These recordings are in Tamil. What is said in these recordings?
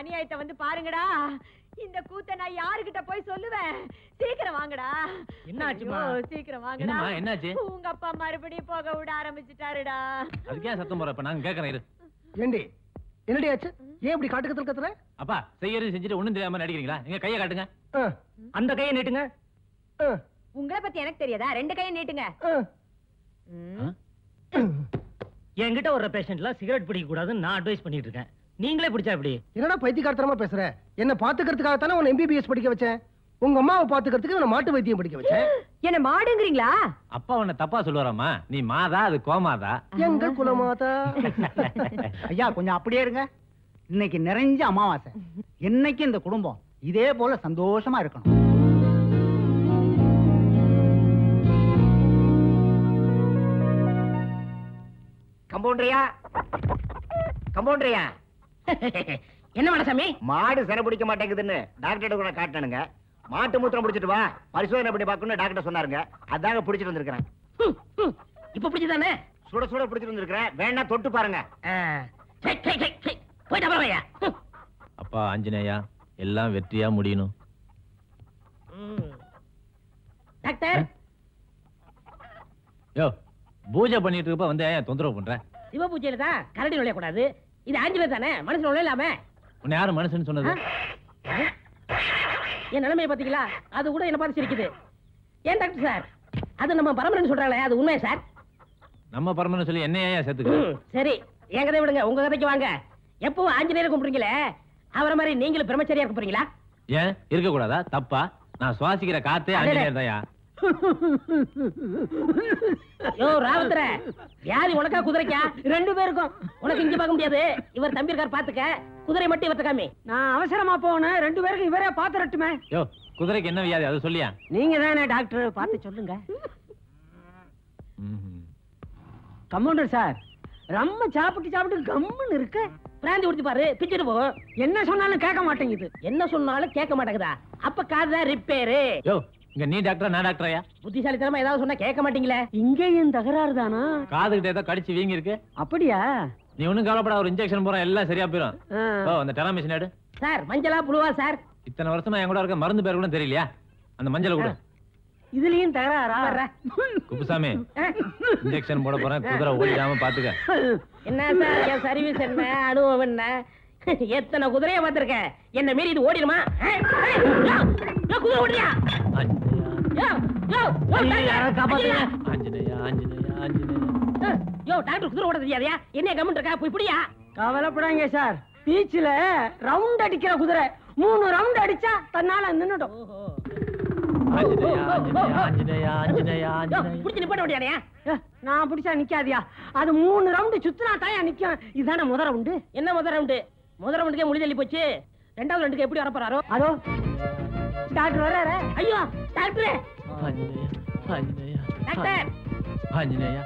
அநியாயத்தை வந்து பாருங்கடா. இந்த கூத்த நான் யாருகிட்ட போய் சொல்லுவேன்? சீக்கிரம் வாங்கடா. என்னாச்சும்மா? ஐயோ, சீக்கிரம் வாங்கடா. என்னாச்சு? உங்க அப்பா மறுபடியும் போக விட ஆரம்பிச்சுட்டாருடா. அதுக்கே சத்தம் போற இப்ப நாங்க கேக்குறேன் இரு. ஏண்டி? என்னடி ஆச்சு? ஏன் இப்படி காட்டு கத்துல கத்துற? அப்பா செய்யறது செஞ்சுட்டு ஒண்ணும் தெரியாம நடிக்கிறீங்களா? எங்க கையை காட்டுங்க. அந்த கையை நீட்டுங்க. உங்களை பத்தி எனக்கு தெரியாதா? ரெண்டு கையை நீட்டுங்க. என்கிட்ட ஒரு பேஷண்ட்ல சிகரெட் பிடிக்க கூடாதுன்னு நான் அட்வைஸ் பண்ணிட்டு இருக்கேன். நீங்களே பிடிச்சா எப்படி? என்னடா பைத்தியக்காரத்தனமா பேசுற? என்ன பாத்துக்கிறதுக்காக தானே உன்னை எம்பிபிஎஸ் படிக்க வச்சேன். உங்க அம்மாவை பாத்துக்கிறதுக்கு உன்னை மாட்டு வைத்தியம் படிக்க வச்சேன். என்ன மாடுங்கிறீங்களா? அப்பா உன்னை தப்பா சொல்லுவாராமா நீ மாதா அது கோமாதா. எங்க குலமாதா? ஐயா கொஞ்சம் அப்படியே இருங்க. இன்னைக்கு நிறைஞ்ச அமாவாசை. என்னைக்கு இந்த குடும்பம்? இதே போல சந்தோஷமா இருக்கணும். கம்பவுண்டரியா? கம்பவுண்டரியா? என்ன மனசாமி? மாடு சினை பிடிக்க மாட்டேங்குதுன்னு டாக்டர் கூட காட்டணுங்க மாட்டு மூத்திரம் பிடிச்சிட்டு வா பரிசோதனை பண்ணி பார்க்கணும்னு டாக்டர் சொன்னாருங்க. அதாங்க பிடிச்சிட்டு வந்திருக்கிறேன். இப்ப பிடிச்சதானே? சுட சுட பிடிச்சிட்டு வந்திருக்கிறேன். வேணா தொட்டு பாருங்க. போயிட்டு. அப்பா ஆஞ்சநேயா எல்லாம் வெற்றியா முடியணும். டாக்டர். யோ பூஜை பண்ணிட்டு இருக்கப்ப வந்து ஏன் தொந்தரவு பண்ற? சிவ பூஜையில தான் கரடி நுழைய கூடாது இது ஆஞ்சநேயர் தானே? மனுஷன் நுழையலாம உன்னை யாரு மனுஷன் சொன்னது? என் நிலைமைய பாத்தீங்களா? அது கூட என்ன பார்த்து சிரிக்குது. ஏன் டாக்டர் சார்? அது நம்ம பரம்பரைன்னு சொல்றாங்களே அது உண்மையா சார்? நம்ம பரமன்னு சொல்லி என்ன ஏன் சேர்த்துக்க? சரி. என் கதை விடுங்க. உங்க கதைக்கு வாங்க. எப்பவும் ஆஞ்சநேயர் கும்பிடுறீங்களே? அவரை மாதிரி நீங்களும் பிரம்மச்சரியா இருக்க போறீங்களா ஏன்? இருக்க கூடாதா தப்பா? நான் சுவாசிக்கிற காத்தே ஆஞ்சநேயர் தாயா? யோ ராவத்தர வியாதி உனக்கா குதிரைக்கா? ரெண்டு பேருக்கும். உனக்கு இங்க பார்க்க முடியாது. இவர் தம்பி இருக்கார் பாத்துக்க. குதிரை மட்டும் இவர்த்த காமி. நான் அவசரமா போனேன் ரெண்டு பேருக்கு இவரே பாத்துரட்டுமே யோ குதிரைக்கு என்ன வியாதி? அது சொல்லியா? நீங்க தானே டாக்டர் பார்த்து சொல்லுங்க. கம்பவுண்டர் சார் ரொம்ப சாப்பிட்டு சாப்பிட்டு கம்முன்னு இருக்கு. பிராந்தி குடிச்சு பாரு பிச்சுட்டு போகும் என்ன சொன்னாலும் கேட்க மாட்டேங்குது. என்ன சொன்னாலும் கேட்க மாட்டேங்குதா? அப்ப காதுதான் ரிப்பேரு யோ இங்க நீ டாக்டரா நான் டாக்டராயா புத்திசாலித்தனமா ஏதாவது சொன்னா கேட்க மாட்டீங்களே? இங்கேயும் தகராறு தானா? காதுகிட்ட ஏதோ கடிச்சு வீங்கி இருக்கு. அப்படியா? நீ ஒண்ணும் கவலைப்படாத ஒரு இன்ஜெக்ஷன் போறோம் எல்லாம் சரியா போயிடும். ஓ அந்த டெரா மிஷின் எடு. சார் மஞ்சளா புழுவா சார்? இத்தனை வருஷமா என் கூட இருக்க மருந்து பேர் கூட தெரியலையா? அந்த மஞ்சளை கூட. இதுலயும் தகராறா. குப்புசாமி. இன்ஜெக்ஷன் போட போறேன். குதிரை ஓடிடாம பாத்துக்க. என்ன சார் என் சர்வீஸ் என்ன அனுபவம் என்ன? எத்தனை குதிரைய பார்த்திருக்கேன் என்ன மீறி இது ஓடிடுமா குதிரை ஓடியா யோ, டாக்டர், குதிரை ஓட தெரியாதயா? என்ன கம்மன் இருக்கா போய் பிடியா? கவலைப்படாங்க சார். பீச்ல ரவுண்ட் அடிக்கிற குதிரை. மூணு ரவுண்ட் அடிச்சா தன்னால நின்னுடும். நான் பிடிச்சா நிக்காதியா? அது மூணு ரவுண்டு சுத்தினா தாயா நிக்கும். இதானே முத ரவுண்டு? என்ன முதல் ரவுண்டு? முதல் ரவுண்டுக்கே முடி தள்ளி போச்சு. ரெண்டாவது ரவுண்டுக்கு எப்படி வரப்போறாரோ? அதோ டாக்டர் வர்றாரு. ஐயோ டாக்டர் ஆஞ்சநேயா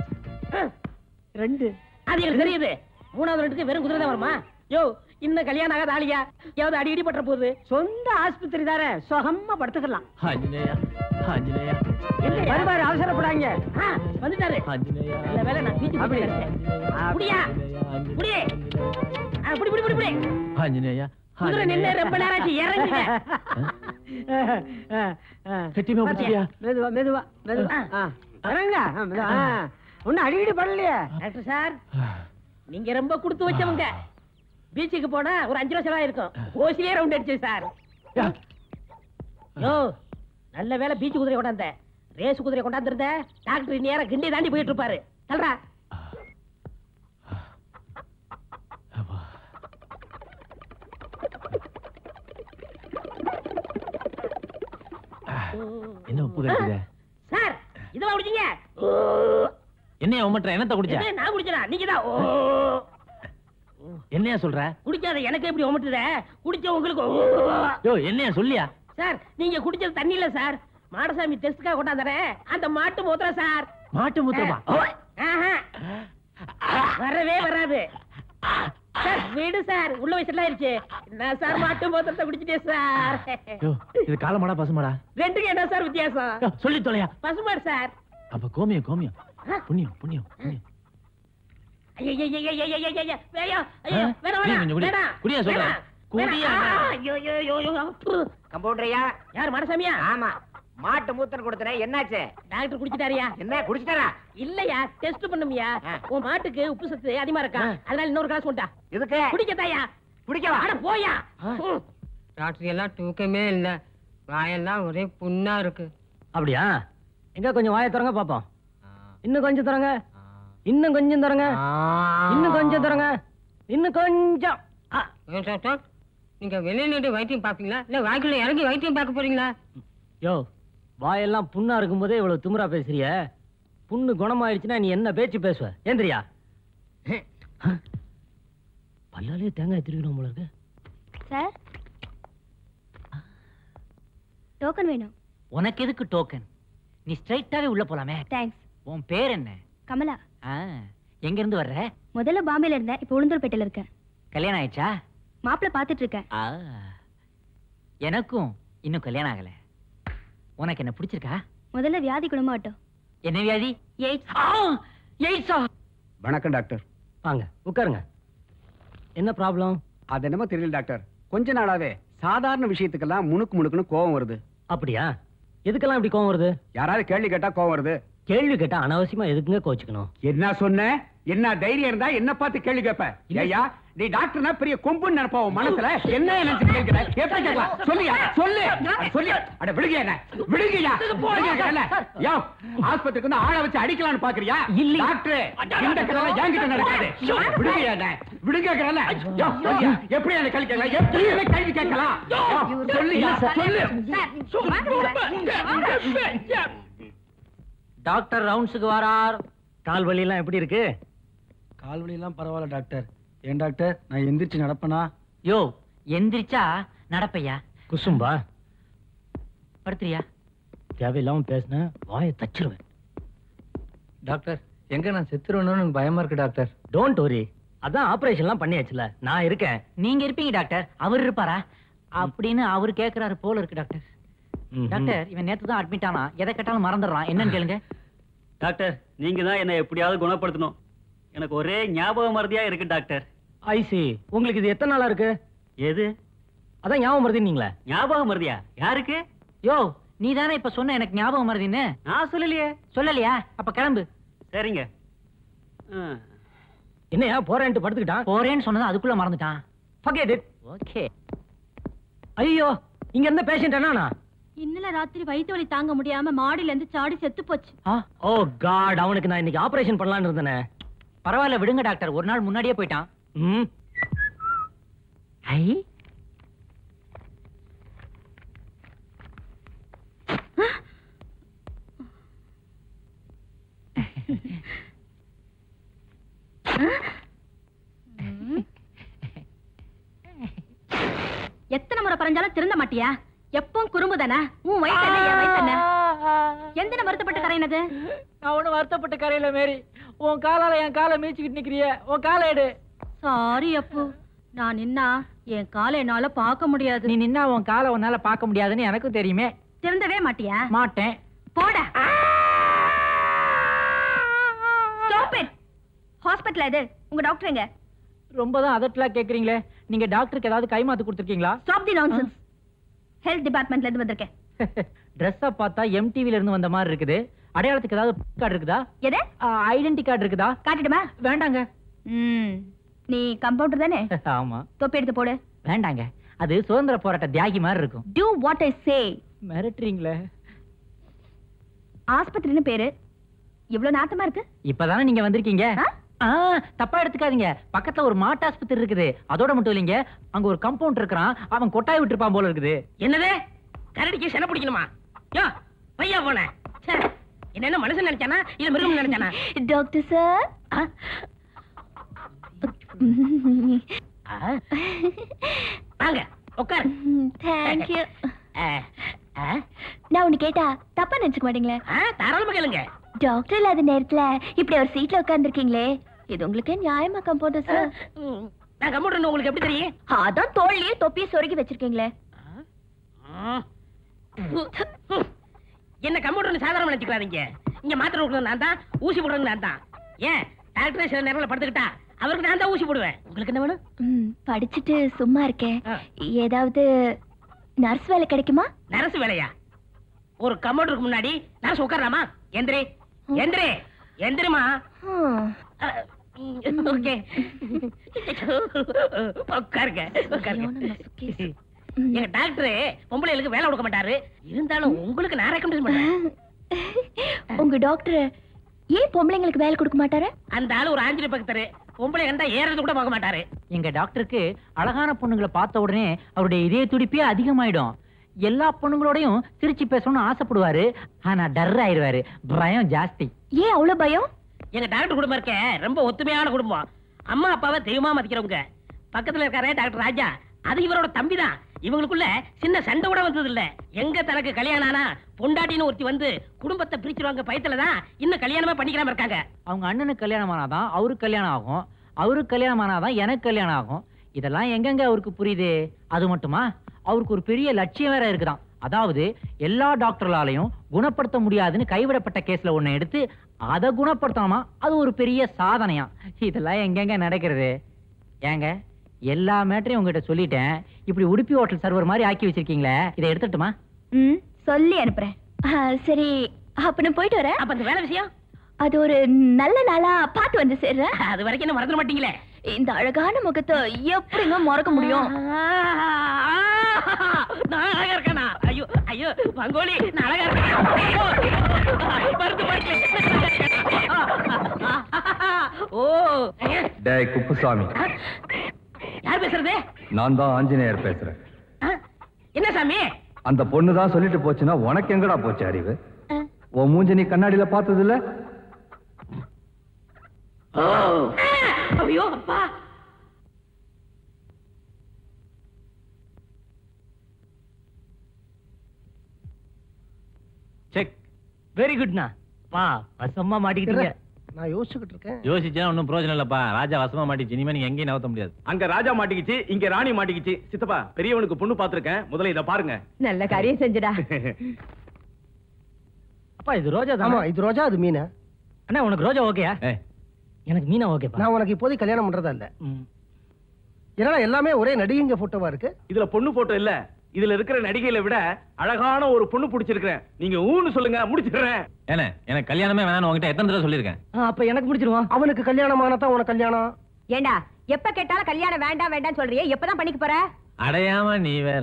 ரெண்டு. அது எனக்கு தெரியுது. மூணாவது ரவுண்டுக்கு வெறும் குதிரை தான் வருமா? யோ இன்னும் கல்யாணம் ஆகாத ஆளியா? ஏதாவது அடி இடி பற்ற போகுது. சொந்த ஆஸ்பத்திரி தானே. சுகமா படுத்துக்கலாம். ஆஞ்சநேயா ஆஞ்சநேயா? வருவாரு? அவசரப்படாங்க வந்துட்டாரு. ஆஞ்சநேயா. வேளை நான். புடியா புடி புடி புடி புடி. ஆஞ்சநேயா குதிரை நின்னு ரொம்ப நேரம் ஆச்சு இறங்குங்க கெட்டிமா பிடிச்சியா மெதுவா மெதுவா மெதுவா. இறங்க. ஒண்ணும் அடிக்கடி படலையே. டாக்டர் சார் நீங்க ரொம்ப கொடுத்து வச்சவங்க. பீச்சுக்கு போனா ஒரு அஞ்சு ரூபா செலவா இருக்கும். ஓசிலே ரவுண்ட் அடிச்சு சார். யோ. நல்ல வேளை பீச் குதிரை கொண்டாந்த ரேஸ் குதிரை கொண்டாந்துருந்த. டாக்டர் நேரம் கிண்டி தாண்டி போயிட்டு இருப்பாரு. தல்றா என்ன உப்பு கட்டுது சார் இதெல்லாம் குடிச்சீங்க? என்னையா உமட்டுற என்னத்த குடிச்ச? நான் குடிச்சனா? நீங்க தான் என்னையா சொல்ற? குடிக்காத எனக்கு எப்படி ஒமட்டுத குடிச்ச உங்களுக்கு. யோ என்னையா சொல்லியா? சார் நீங்க குடிச்சது தண்ணி இல்ல சார். மாடசாமி டெஸ்ட்காக கொண்டாந்துறேன் அந்த மாட்டு மூத்திர சார். மாட்டு மூத்திரமா? ஆஹா. வரவே வராது. சார் வீடு சார். உள்ள வயசுல ஆயிருச்சு. என்ன சார் மாட்டு மூத்திரத்தை குடிச்சிட்டேன் சார்? இது காலமாடா பசுமாடா ரெண்டுக்கு என்ன சார் வித்தியாசம்? சொல்லி தொலையா. பசுமாடு சார். அப்ப கோமியம் கோமியம். புண்ணியம் புண்ணியம் புண்ணியம். கம்பவுண்டரையா யார் மனசாமியா ஆமா மாட்டு மூத்தன் கொடுத்தனே என்னாச்சு? டாக்டர் குடிச்சிட்டாரியா? என்ன குடிச்சிட்டாரா? இல்லையா டெஸ்ட் பண்ணுமியா. உன் மாட்டுக்கு உப்பு சத்து அதிகமா இருக்கா? அதனால இன்னொரு கிளாஸ் கொண்டா. இதுக்கு குடிக்கத்தாயா குடிக்கவா? அட போயா. ராத்திரி எல்லாம் தூக்கமே இல்ல. வாயெல்லாம் ஒரே புண்ணா இருக்கு. அப்படியா? எங்க கொஞ்சம் வாயை திறங்க பாப்போம். இன்னும் கொஞ்சம் திறங்க. இன்னும் கொஞ்சம் திறங்க. இன்னும் கொஞ்சம் திறங்க. இன்னும் கொஞ்சம். நீங்க வெளியே நின்று வைத்தியம் பாப்பீங்களா இல்ல வாய்க்குள்ள இறங்கி வைத்தியம் பார்க்க போறீங்களா? யோ வாயெல்லாம் புண்ணா இருக்கும்போதே இவ்வளவு திமிரா பேசுறிய? புண்ணு குணமாயிடுச்சுன்னா நீ என்ன பேச்சு பேசுவ? ஏந்திரியா? பல்லாலே தேங்காய் திருவிடும் போல இருக்கு. சார்? டோக்கன் வேணும். உனக்கு எதுக்கு டோக்கன்? நீ ஸ்ட்ரைட்டாவே உள்ள போலாமே. தேங்க்ஸ். உன் பேர் என்ன? கமலா. ஆ, எங்க இருந்து வர்ற? முதல்ல பாம்பேல இருந்தேன் இப்போ உளுந்தூர்பேட்டையில இருக்கேன். கல்யாணம் ஆயிடுச்சா? மாப்பிள்ளை பார்த்துட்டு இருக்கேன். ஆ, எனக்கும் இன்னும் கல்யாணம் ஆகல. உனக்கு என்ன பிடிச்சிருக்கா? முதல்ல வியாதி குணமாகட்டும் என்ன வியாதி? எய்ட்ஸா. வணக்கம் டாக்டர். வாங்க உட்காருங்க. என்ன ப்ராப்ளம் அது என்னமோ தெரியல டாக்டர். கொஞ்ச நாளாவே சாதாரண விஷயத்துக்கெல்லாம் முணுக்கு முணுக்குன்னு கோவம் வருது. அப்படியா? எதுக்கெல்லாம் இப்படி கோவம் வருது? யாராவது கேள்வி கேட்டா கோவம் வருது. கேள்வி கேட்டா அனாவசியமா எதுக்குங்க கோச்சுக்கணும்? என்ன சொன்ன? என்ன தைரியம் இருந்தா என்ன பார்த்து கேள்வி கேப்ப ஐயா நீ டாக்டர்னா பெரிய கொம்புன்னு நினைப்பா உன் மனசுல என்ன நினைச்சு கேட்கிற எப்படி கேட்கலாம். சொல்லியா சொல்லு. சொல்லு. அட விடுங்க என்ன? விடுங்கயா விடுங்க யோ ஆஸ்பத்திரிக்கு வந்து ஆளை வச்சு அடிக்கலாம்னு பாக்குறியா? இல்லை. டாக்டர் இந்த கதை என்கிட்ட நடக்காது. விடுங்க என்ன? விடுங்க கேட்கறல யோ எப்படி என்ன கேள்வி கேட்கலாம் எப்படி என்ன கேள்வி கேட்கலாம்? சொல்லியா சொல்லு. டாக்டர் ரவுண்ட்ஸுக்கு வரார். கால் வலி எல்லாம் எப்படி இருக்கு? கால் வலியெல்லாம் பரவாயில்ல டாக்டர். ஏன் டாக்டர்? நான் எந்திரிச்சு நடப்பனா? யோ எந்திரிச்சா நடப்பையா? குசும்பா. படுத்துறியா? தேவையில்லாம பேசினேன் வாயை தச்சிருவேன். டாக்டர் எங்க நான் செத்துருவேணும்னு பயமா இருக்கு டாக்டர். டோன்ட் வரி அதான் ஆபரேஷன்லாம் பண்ணியாச்சுல. நான் இருக்கேன். நீங்க இருப்பீங்க டாக்டர். அவர் இருப்பாரா? அப்படின்னு அவர் கேக்குறாரு போல இருக்கு டாக்டர். டாக்டர் இவன் நேத்து தான் அட்மிட் ஆனா எதை கேட்டாலும் மறந்துடுறான். என்னன்னு கேளுங்க. டாக்டர் நீங்க தான் என்ன எப்படியாவது குணப்படுத்தணும். எனக்கு ஒரே ஞாபக மறதியா இருக்கு டாக்டர். See. உங்களுக்கு இது எத்தனை நாளா இருக்கு? எது? அதான் ஞாபகம் மறதினீங்களே ஞாபக மறதியா யாருக்கு? யோ நீ தானே இப்ப சொன்ன எனக்கு ஞாபகம் மறதின்னு நான் சொல்லலையே. சொல்லலையா? அப்ப கிளம்பு. சரிங்க. ஆ. என்னையா போறேன்ட்டு படுத்துக்கிட்டான்? போறேன்னு சொன்னது அதுக்குள்ள மறந்துட்டான். Forget it. ஓகே. ஐயோ இங்க இருந்த பேஷண்ட் என்னன்னா இன்னல ராத்திரி வயிற்று வலி தாங்க முடியாம மாடியில இருந்து சாடி செத்து போச்சு. ஓ காட் அவனுக்கு நான் இன்னைக்கு ஆபரேஷன் பண்ணலாம்னு இருந்தேனே. பரவாயில்ல விடுங்க டாக்டர். ஒரு நாள் முன்னாடியே போயிட்டான். ம். ஐ. எத்தனை முறை பறஞ்சாலும் திருந்த மாட்டியா? எப்பவும் குறும்பு தானே? உன் வயசு என்ன என் வயசு என்ன எந்தன வருத்தப்பட்டு கரையினது நான் ஒண்ணு வருத்தப்பட்ட கரையில மேரி. உன் காலால என் காலை மீச்சுக்கிட்டு நிக்கிறிய. உன் காலை எடு. சாரி அப்பு. நான் நின்னா என் காலை என்னால பார்க்க முடியாது. நீ நின்னா உன் காலை உன்னால பார்க்க முடியாதுன்னு எனக்கும் தெரியுமே. திருந்தவே மாட்டியா? மாட்டேன். போட. ஹாஸ்பிடல் இது உங்க டாக்டர் எங்க? ரொம்ப தான் அதட்டலா கேக்குறீங்களே. நீங்க டாக்டருக்கு ஏதாவது கைமாத்து கொடுத்துருக்கீங்களா? ஸ்டாப் தி நான்சென்ஸ் ஹெல்த் டிபார்ட்மெண்ட்ல இருந்து வந்திருக்கேன். ட்ரெஸ்ஸ பார்த்தா எம்டிவில இருந்து வந்த மாதிரி இருக்குது. அடையாளத்துக்கு ஏதாவது கார்டு இருக்குதா? எது? ஐடென்டி கார்டு இருக்குதா? காட்டிடுமா? வேண்டாங்க. ம் நீ கம்பவுண்டர் தானே? ஆமா. தொப்பி எடுத்து போடு. வேண்டாங்க. அது சுதந்திர போராட்ட தியாகி மாதிரி இருக்கும். டூ வாட் ஐ சே மிரட்டுறீங்களே. ஆஸ்பத்திரின்னு பேரு. இவ்வளவு நாட்டமா இருக்கு? இப்பதானே நீங்க வந்திருக்கீங்க? தப்பா எடுத்துக்காதீங்க. பக்கத்துல ஒரு மாட்டு ஆஸ்பத்திரி இருக்குது. அதோட மட்டும் இல்லைங்க. அங்க ஒரு கம்பவுண்ட் இருக்கிறான். அவன் கொட்டாய் விட்டுருப்பான் போல இருக்குது. என்னது? கரடிக்கு சென பிடிக்கணுமா? யோ பையா போன. என்ன மனுஷன் நினைச்சானா? இல்ல மிருகம் நினைச்சானா? Doctor sir? வாங்க உட்காரு. தேங்க்யூ ஆ, ஆ, நான் ஒண்ணு கேட்டா தப்பா நினைச்சுக்க மாட்டீங்களே? தாராளமா கேளுங்க. டாக்டர் இல்லாத நேரத்துல இப்படி ஒரு சீட்ல உட்கார்ந்திருக்கீங்களே? இது உங்களுக்கு நியாயமா கம்பவுண்டர் சார் நான் கம்ப்யூட்டர் உங்களுக்கு எப்படி தெரியும்? அதான் தோல்லையே தொப்பியை சொருகி வச்சிருக்கீங்களே. என்ன கம்ப்யூட்டர் சாதாரண நினைச்சுக்காதீங்க. இங்க மாத்திரை கொடுக்கறது நான் தான் ஊசி போடுறது நான் தான். ஏன்? டாக்டர் சில நேரம்ல படுத்துக்கிட்டா அவருக்கு நான் தான் ஊசி போடுவேன். உங்களுக்கு என்ன வேணும்? ம், படிச்சுட்டு சும்மா இருக்கேன். ஆ. ஏதாவது நர்ஸ் வேலை கிடைக்குமா? நரசு வேலையா? ஒரு கம்ப்யூட்டருக்கு முன்னாடி நரசு உட்காரலாமா எந்திரி. எந்திரி. எந்திரிமா ஹம். ஓகே. உட்காருங்க. உட்காருங்க. சரியான நசுக்கேசு. எங்க டாக்டர் பொம்பளைகளுக்கு வேலை கொடுக்க மாட்டாரு. இருந்தாலும் உங்களுக்கு நான் ரெக்கமெண்ட் பண்றேன் உங்க டாக்டர் ஏன் பொம்பளைங்களுக்கு வேலை கொடுக்க மாட்டாரு? அந்த ஆளு ஒரு ஆஞ்சலி பக்தர் பொம்பளை கண்டா ஏறது கூட பார்க்க மாட்டாரு. எங்க டாக்டருக்கு அழகான பொண்ணுங்களை பார்த்த உடனே அவருடைய இதய துடிப்பே அதிகமாயிடும். எல்லா பொண்ணுங்களோடையும் சிரிச்சு பேசணும்னு ஆசைப்படுவாரு. ஆனா டர் ஆயிருவாரு பயம் ஜாஸ்தி. ஏன் அவ்வளவு பயம்? எங்க டாக்டர் குடும்பம் இருக்க ரொம்ப ஒத்துமையான குடும்பம். அம்மா அப்பாவை தெய்வமா மதிக்கிறவங்க. பக்கத்துல இருக்காரே டாக்டர் ராஜா. அது இவரோட தம்பி தான் இவங்களுக்குள்ள சின்ன சண்டை கூட வந்தது இல்ல எங்க தனக்கு கல்யாணம் ஆனா பொண்டாட்டின்னு ஒருத்தி வந்து குடும்பத்தை பிரிச்சிருவாங்க பயத்துலதான் இன்னும் கல்யாணமே பண்ணிக்காம இருக்காங்க. அவங்க அண்ணனுக்கு கல்யாணம் ஆனாதான் அவருக்கு கல்யாணம் ஆகும். அவருக்கு கல்யாணம் ஆனாதான் எனக்கு கல்யாணம் ஆகும். இதெல்லாம் எங்கெங்க அவருக்கு புரியுது? அது மட்டுமா? அவருக்கு ஒரு பெரிய லட்சியம் வேற இருக்குதாம் அதாவது எல்லா டாக்டர்களாலையும் குணப்படுத்த முடியாதுன்னு கைவிடப்பட்ட கேஸ்ல ஒண்ணு எடுத்து அதை குணப்படுத்தணுமா? அது ஒரு பெரிய சாதனையா இதெல்லாம் எங்கெங்க நடக்கிறது? ஏங்க? எல்லா மேட்டரையும் உங்ககிட்ட சொல்லிட்டேன் இப்படி உடுப்பி ஹோட்டல் சர்வர் மாதிரி ஆக்கி வச்சிருக்கீங்களே இதை எடுத்துட்டுமா ம் சொல்லி அனுப்புறேன் சரி அப்ப நான் போயிட்டு வரேன் அப்ப அந்த வேலை விஷயம் அது ஒரு நல்ல நாளா பார்த்து வந்து சேர்றேன் அது வரைக்கும் என்ன மறந்துட மாட்டீங்களே இந்த அழகான முகத்தை எப்படிங்க மறக்க முடியும் நான் அழகா இருக்கேனா ஐயோ ஐயோ பங்கோலி நான் அழகா இருக்கேன் ஓ டேய் குப்புசாமி யார் பேசுறது? நான் தான் ஆஞ்சநேயர் பேசுறேன்? என்ன சாமி? அந்த பொண்ணு தான் சொல்லிட்டு போச்சுன்னா உனக்கு எங்கடா போச்சு அறிவு? உன் மூஞ்சி நீ கண்ணாடியில பார்த்தது இல்ல ஆ! ஐயோ அப்பா. செக் வெரி குட்ண்ணா பா வசமா மாட்டிக்கிட்டீங்க. நான் யோசிச்சுக்கிட்டு இருக்கேன் யோசிச்சா ஒன்றும் பிரயோஜனம் இல்லப்பா. ராஜா வசமா மாட்டிச்சு இனிமே நீங்க எங்கேயும் நகர்த்த முடியாது. அங்க ராஜா மாட்டிக்கிச்சு இங்க ராணி மாட்டிக்கிச்சு. சித்தப்பா பெரியவனுக்கு பொண்ணு பாத்திருக்கேன் முதல்ல இத பாருங்க. நல்ல காரியம் செஞ்சுடா. அப்பா இது ரோஜா ஆமா தான் இது ரோஜா அது மீனா. அண்ணா உனக்கு ரோஜா ஓகேயா. எனக்கு மீனா ஓகேப்பா. நான் உனக்கு இப்போதைக்கு கல்யாணம் பண்றதா இல்ல. ஏன்னா எல்லாமே ஒரே நடிகைங்க போட்டோவா இருக்கு? இதுல பொண்ணு போட்டோ இல்ல. இதுல இருக்கிற நடிகைகளை விட அழகான ஒரு பொண்ணு பிடிச்சிருக்கிறேன். நீங்க ஊன்னு சொல்லுங்க முடிச்சிடுறேன் ஏனே எனக்கு கல்யாணமே வேணாம்னு உங்ககிட்ட எத்தனை தடவை சொல்லியிருக்கேன்? அப்ப எனக்கு முடிச்சிருவோம் அவனுக்கு கல்யாணம் ஆனதான் உனக்கு கல்யாணம். ஏண்டா எப்ப கேட்டாலும் கல்யாணம் வேண்டாம் வேண்டாம் சொல்றியே? எப்பதான் பண்ணிக்க போற? அடையாம நீ வேற.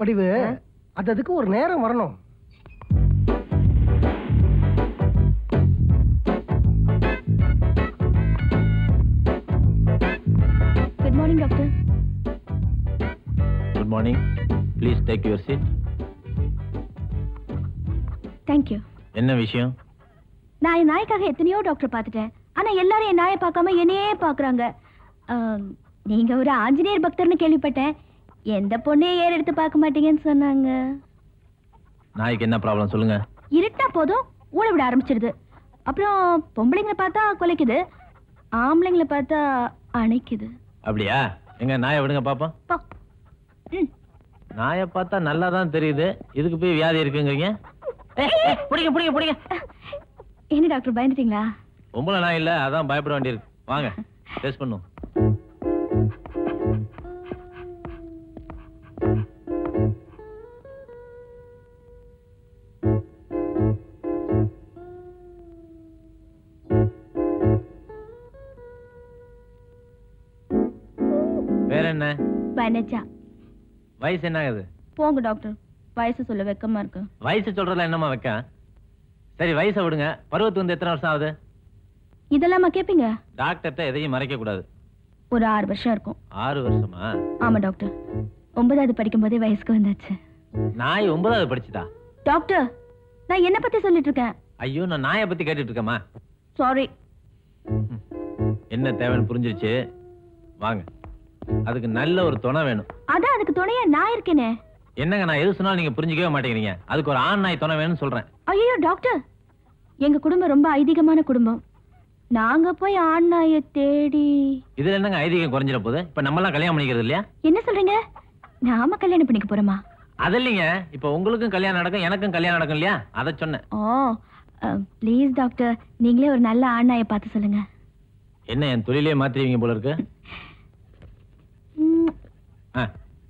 வடிவு அது அதுக்கு ஒரு நேரம் வரணும். Good morning doctor good morning please take your seat thank you என்ன விஷயம்? நான் என் நாய்க்காக எத்தனையோ டாக்டர் பார்த்துட்டேன். ஆனா எல்லாரும் என் நாயை பார்க்காம என்னையே பார்க்கறாங்க. நீங்க ஒரு ஆஞ்சநேயர் பக்தர்னு கேள்விப்பட்டேன். எந்த பொண்ணையும் ஏறு எடுத்து பார்க்க மாட்டீங்கன்னு சொன்னாங்க. நாய்க்கு என்ன ப்ராப்ளம் சொல்லுங்க. இருட்டா போதும் ஊழ விட ஆரம்பிச்சிடுது அப்புறம் பொம்பளைங்களை பார்த்தா கொலைக்குது. ஆம்பளைங்களை பார்த்தா அணைக்குது. அப்படியா? எங்க நாயை விடுங்க பாப்போம். நாயை பார்த்தா நல்லா தான் தெரியுது. இதுக்கு போய் வியாதி இருக்குங்கிறீங்க? பிடிங்க பிடிங்க பிடிங்க. என்ன டாக்டர் பயந்துட்டீங்களா? பொம்பளை நாய் இல்ல அதான் பயப்பட வேண்டியிருக்கு. வாங்க டெஸ்ட் பண்ணும் வேற என்ன? வனஜா வயசு என்ன ஆகுது? போங்க டாக்டர் வயசு சொல்ல வெக்கமா இருக்கு. வயசு சொல்றதுல என்னமா வைக்க சரி வயசை விடுங்க. பருவத்து வந்து எத்தனை வருஷம் ஆகுது? இதெல்லாமா கேப்பீங்க? டாக்டர்கிட்ட எதையும் மறைக்க கூடாது. ஒரு ஆறு வருஷம் இருக்கும். ஆறு வருஷமா? ஆமா டாக்டர் ஒன்பதாவது படிக்கும் போதே வயசுக்கு வந்தாச்சு. நாய் ஒன்பதாவது படிச்சுதா? டாக்டர் நான் என்ன பத்தி சொல்லிட்டு இருக்கேன். ஐயோ நான் நாயை பத்தி கேட்டுட்டு இருக்கேம்மா. சாரி என்ன தேவைன்னு புரிஞ்சிருச்சு? வாங்க. அதுக்கு நல்ல ஒரு துணை வேணும். அதான் அதுக்கு துணையா நான் இருக்கேனே. என்னங்க நான் எது சொன்னாலும் நீங்க புரிஞ்சுக்கவே மாட்டேங்கிறீங்க. அதுக்கு ஒரு ஆண் நாய் துணை வேணும்னு சொல்றேன். ஐயோ டாக்டர். எங்க குடும்பம் ரொம்ப ஐதீகமான குடும்பம். நாங்க போய் ஆண் நாயை தேடி இதுல என்னங்க ஐதீகம் குறைஞ்சிட போகுது இப்ப நம்ம எல்லாம் கல்யாணம் பண்ணிக்கிறது இல்லையா? என்ன சொல்றீங்க? நாம கல்யாணம் பண்ணிக்க போறோமா? அது இல்லைங்க. இப்ப உங்களுக்கும் கல்யாணம் நடக்கும் எனக்கும் கல்யாணம் நடக்கும் இல்லையா? அதை சொன்னேன். Oh please doctor. நீங்களே ஒரு நல்ல ஆண் பார்த்து சொல்லுங்க. என்ன என் தொழிலே மாத்திருவீங்க போல இருக்கு?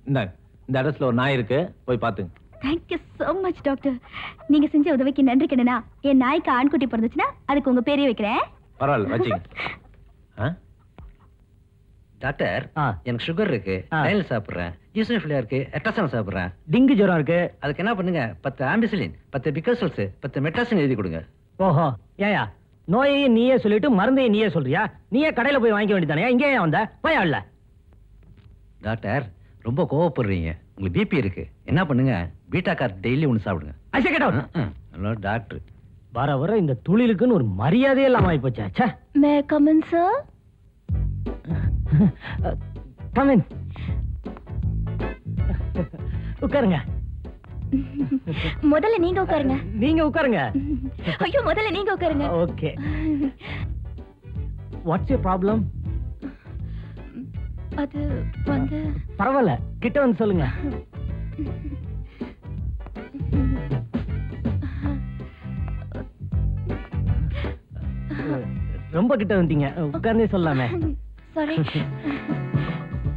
இந்தாங்க இந்த அட்ரஸ்ல ஒரு நாய் இருக்கு. போய் பாத்துங்க. தேங்க்யூ so மச் டாக்டர் நீங்க செஞ்ச உதவிக்கு நன்றி கிடனா என் நாய்க்கு ஆண்குட்டி பிறந்துச்சுன்னா அதுக்கு உங்க பேரே வைக்கிறேன். பரவாயில்ல வச்சுங்க. ஆ? டாக்டர் ஆ. எனக்கு சுகர் இருக்கு. டைல் சாப்பிடுறேன். யூசன்ஃபிலியா இருக்கு. எட்ரசன் சாப்பிடுறேன். டிங்கு ஜுரம் இருக்கு. அதுக்கு என்ன பண்ணுங்க? பத்து ஆம்பிசிலின் பத்து பிகசல்ஸ் பத்து மெட்ராசின் எழுதி கொடுங்க. ஓஹோ. ஏயா நோயையும் நீயே சொல்லிட்டு மருந்தையும் நீயே சொல்றியா? நீயே கடையில போய் வாங்கிக்க வேண்டியதானே இங்கே வந்த? போய் ஆடல டாக்டர் ரொம்ப கோவப்படுறீங்க. உங்களுக்கு பிபி இருக்கு. என்ன பண்ணுங்க? பீட்டா கார் டெய்லி ஒன்று சாப்பிடுங்க. அசைக்கட்டும் ஹலோ டாக்டர். வர வர இந்த தொழிலுக்குன்னு ஒரு மரியாதையே இல்லாம ஆயிப்போச்சா. ச்சே. மே கமன் சார் கமின் உட்காருங்க. முதல்ல நீங்க உட்காருங்க. நீங்க உட்காருங்க. ஐயோ முதல்ல நீங்க உட்காருங்க. ஓகே வாட்ஸ் யூ ப்ராப்ளம் அது வந்து பரவாயில்ல. கிட்ட வந்து சொல்லுங்க. ரொம்ப கிட்ட வந்துட்டீங்க உட்கார்ந்தே சொல்லலாமே சாரி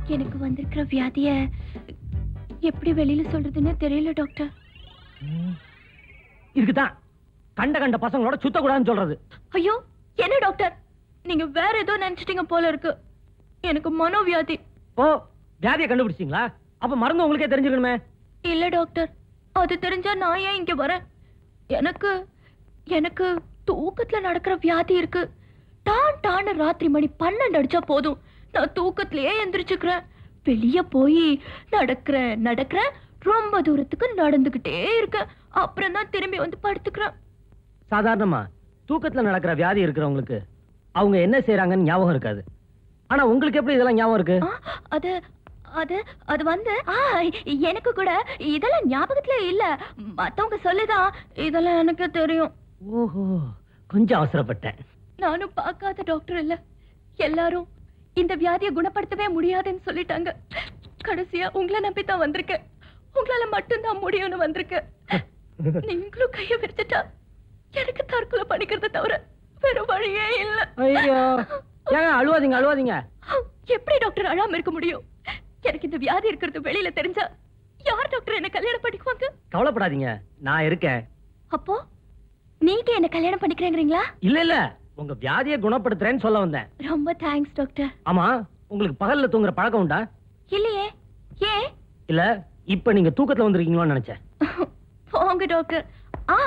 எனக்கு வந்திருக்கிற வியாதிய எப்படி வெளியில சொல்றதுன்னு தெரியல டாக்டர். இதுக்குதான். கண்ட கண்ட பசங்களோட சுத்தக்கூடாதுன்னு சொல்றது. ஐயோ என்ன டாக்டர்? நீங்க வேற ஏதோ நினைச்சிட்டீங்க போல இருக்கு. எனக்கு மனோவியாதி. ஓ வியாதியை கண்டுபிடிச்சிங்களா அப்ப மருந்து உங்களுக்கே தெரிஞ்சுக்கணுமே இல்ல டாக்டர். அது தெரிஞ்சா நான் ஏன் இங்க வரேன்? எனக்கு எனக்கு தூக்கத்துல நடக்கிற வியாதி இருக்கு. டான் டான்னு ராத்திரி மணி பன்னெண்டு அடிச்சா போதும். நான் தூக்கத்திலேயே எந்திரிச்சுக்கிறேன். வெளிய போய் நடக்கிறேன் நடக்கிறேன். ரொம்ப தூரத்துக்கு நடந்துகிட்டே இருக்கேன். அப்புறம் தான் திரும்பி வந்து படுத்துக்கிறேன். சாதாரணமா தூக்கத்துல நடக்கிற வியாதி இருக்கிறவங்களுக்கு அவங்க என்ன செய்யறாங்கன்னு ஞாபகம் இருக்காது. ஆனா உங்களுக்கு எப்படி இதெல்லாம் ஞாபகம் இருக்கு? அது அது அது வந்து எனக்கு கூட இதெல்லாம் ஞாபகத்துல இல்ல. மத்தவங்க சொல்லுதான் இதெல்லாம் எனக்கு தெரியும். ஓஹோ கொஞ்சம் அவசரப்பட்டேன். நானும் பார்க்காத டாக்டர் இல்ல. எல்லாரும் இந்த வியாதியை குணப்படுத்தவே முடியாதுன்னு சொல்லிட்டாங்க. கடைசியா உங்களை நம்பி தான் வந்திருக்கேன். உங்களால மட்டும்தான் முடியும்னு வந்திருக்கேன். நீங்களும் கைய விரிச்சிட்டா எனக்கு தற்கொலை பண்ணிக்கிறத தவிர வேற வழியே இல்ல. ஐயோ. ஏங்க அழுவாதீங்க அழுவாதீங்க. எப்படி டாக்டர் அழாம இருக்க முடியும்? எனக்கு இந்த வியாதி இருக்கிறது வெளியில தெரிஞ்சா யார் டாக்டர் என்ன கல்யாணம் பண்ணிக்குவாங்க? கவலைப்படாதீங்க நான் இருக்கேன். அப்போ நீங்க என்ன கல்யாணம் பண்ணிக்கிறேங்கிறீங்களா? இல்ல இல்ல உங்க வியாதியை குணப்படுத்துறேன்னு சொல்ல வந்தேன். ரொம்ப தேங்க்ஸ் டாக்டர் ஆமா உங்களுக்கு பகல்ல தூங்குற பழக்கம் உண்டா? இல்லையே ஏன்? இல்ல இப்ப நீங்க தூக்கத்துல வந்திருக்கீங்களோன்னு நினைச்சேன். போங்க டாக்டர் ஆ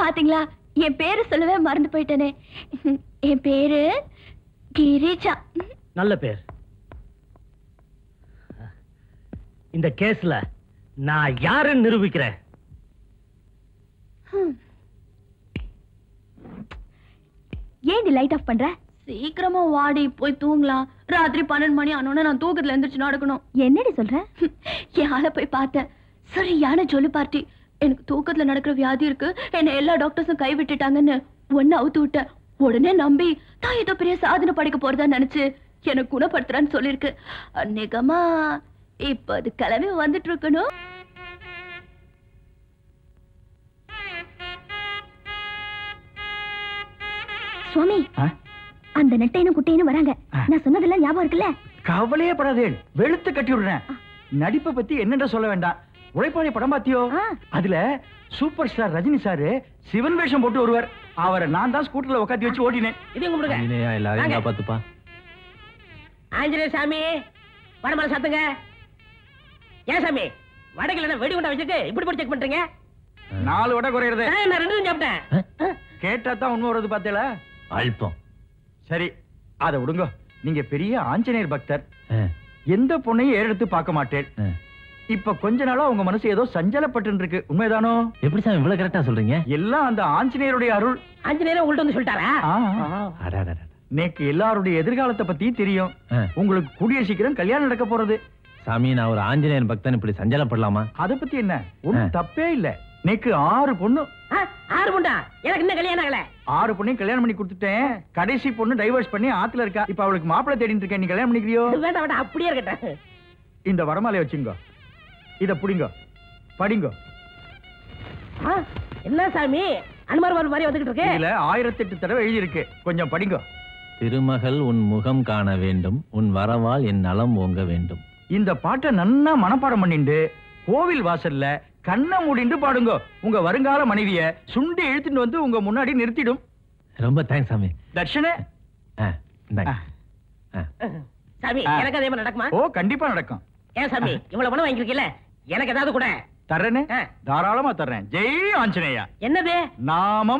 பாத்தீங்களா? என் பேரு சொல்லவே மறந்து போயிட்டேனே. என் பேரு கிரிஜா. நல்ல பேர். இந்த கேஸ்ல நான் யாருன்னு நிரூபிக்கிறேன்? ஏன் நீ லைட் ஆஃப் பண்ற? சீக்கிரமா வாடி போய் தூங்கலாம். ராத்திரி பன்னெண்டு மணி ஆனோன்னு நான் தூக்கத்துல எந்திரிச்சு நடக்கணும். என்னடி சொல்ற? என் ஆளை போய் பார்த்தேன். சரியான ஜொலு பார்ட்டி. எனக்கு தூக்கத்துல நடக்கிற வியாதி இருக்கு. என்ன எல்லா டாக்டர்ஸும் கை விட்டுட்டாங்கன்னு ஒன்னு அவுத்து விட்டேன். உடனே நம்பி நான் ஏதோ பெரிய சாதனை படைக்க போறதா நினைச்சு எனக்கு குணப்படுத்துறான்னு சொல்லிருக்கு. நிகமா இப்ப அது கிளம்பி வந்துட்டு இருக்கணும் சுவாமி அந்த நெட்டையனும் குட்டையனும் வராங்க. நான் சொன்னதெல்லாம் ஞாபகம் இருக்குல்ல? கவலையே படாதேன் வெளுத்து கட்டி விடுறேன் நடிப்பை பத்தி என்னென்ன சொல்ல வேண்டாம். உழைப்பாளி படம் பாத்தியோ. அதுல super star Rajini sir Sivan வேஷம் போட்டு வருவார். அவரை நான் தான் ஸ்கூட்டர்ல உட்காந்து வச்சு ஓட்டினேன். இதையும் வாங்க. காப்பாத்துப்பா. ஆஞ்சநேய சாமி வடமலை சாத்துங்க. ஏன் சாமி வடகில வெடி குண்டா வச்சுட்டு இப்படி போட்டு செக் பண்றீங்க? நாலு வடை குறையிறது. நான் ரெண்டு சாப்பிட்டேன். கேட்டா தான் உண்மை வருது பாத்தீங்களா அல்பம். சரி அத விடுங்க. நீங்க பெரிய ஆஞ்சநேயர் பக்தர். ஆ, எந்த பொண்ணையும் ஏறெடுத்து பார்க்க மாட்டேன். இப்ப கொஞ்ச நாளா உங்க மனசு ஏதோ சஞ்சலப்பட்டு இருக்கு உண்மைதானோ? எப்படி சாமி இவ்வளவு கரெக்டா சொல்றீங்க? எல்லாம் அந்த ஆஞ்சநேயருடைய அருள். ஆஞ்சநேயர் உங்கள்ட்ட வந்து சொல்லிட்டாரா. நேக்கு எல்லாருடைய எதிர்காலத்தை பத்தி தெரியும். உங்களுக்கு கூடிய சீக்கிரம் கல்யாணம் நடக்க போறது. சாமி நான் ஒரு ஆஞ்சநேயன் பக்தன் இப்படி சஞ்சலப்படலாமா? அத பத்தி என்ன? ஆ. தப்பே இல்ல. நேக்கு ஆறு பொண்ணு. ஆறு முண்டா எனக்கு இன்னும் கல்யாணம் ஆகல. ஆறு பொண்ணையும் கல்யாணம் பண்ணி கொடுத்துட்டேன். கடைசி பொண்ணு டைவர்ஸ் பண்ணி ஆத்துல இருக்கா. இப்ப அவளுக்கு மாப்பிள்ளை தேடிட்டு இருக்கேன். நீ கல்யாணம் பண்ணிக்கிறியோ? வேண்டாம் வேண்டாம். அப்படியே இருக்கட்டும். இந்த வரமாலை வச்சுங்க. இத புடிங்க. படிங்க. ஆ, என்ன சாமி? அனுமார் மாதிரி வந்துகிட்டு இருக்கு. இதுல ஆயிரத்தி எட்டு தடவை எழுதியிருக்கு. கொஞ்சம் படிங்க. திருமகள் உன் முகம் காண வேண்டும். உன் வரவால் என் நலம் ஓங்க வேண்டும். இந்த பாட்டை நன்னா மனப்பாடம் பண்ணிண்டு கோவில் வாசல்ல கண்ணை மூடிண்டு பாடுங்க. உங்க வருங்கால மனைவிய சுண்டி இழுத்துட்டு வந்து உங்க முன்னாடி நிறுத்திடும். ரொம்ப தேங்க்ஸ் சாமி. தர்ஷனே. ஆ, இந்தாங்க. சாமி ஆ. எனக்கு அதே மாதிரி நடக்குமா? ஓ கண்டிப்பா நடக்கும். ஏன் சாமி இவ்வளவு பணம் வாங்கிருக்கீல்ல எனக்கு ஏதாவது கூட. தர்றேனே? ஆ. தாராளமா தர்றேன். ஜெய் ஆஞ்சநேயா. என்னது? நாமம்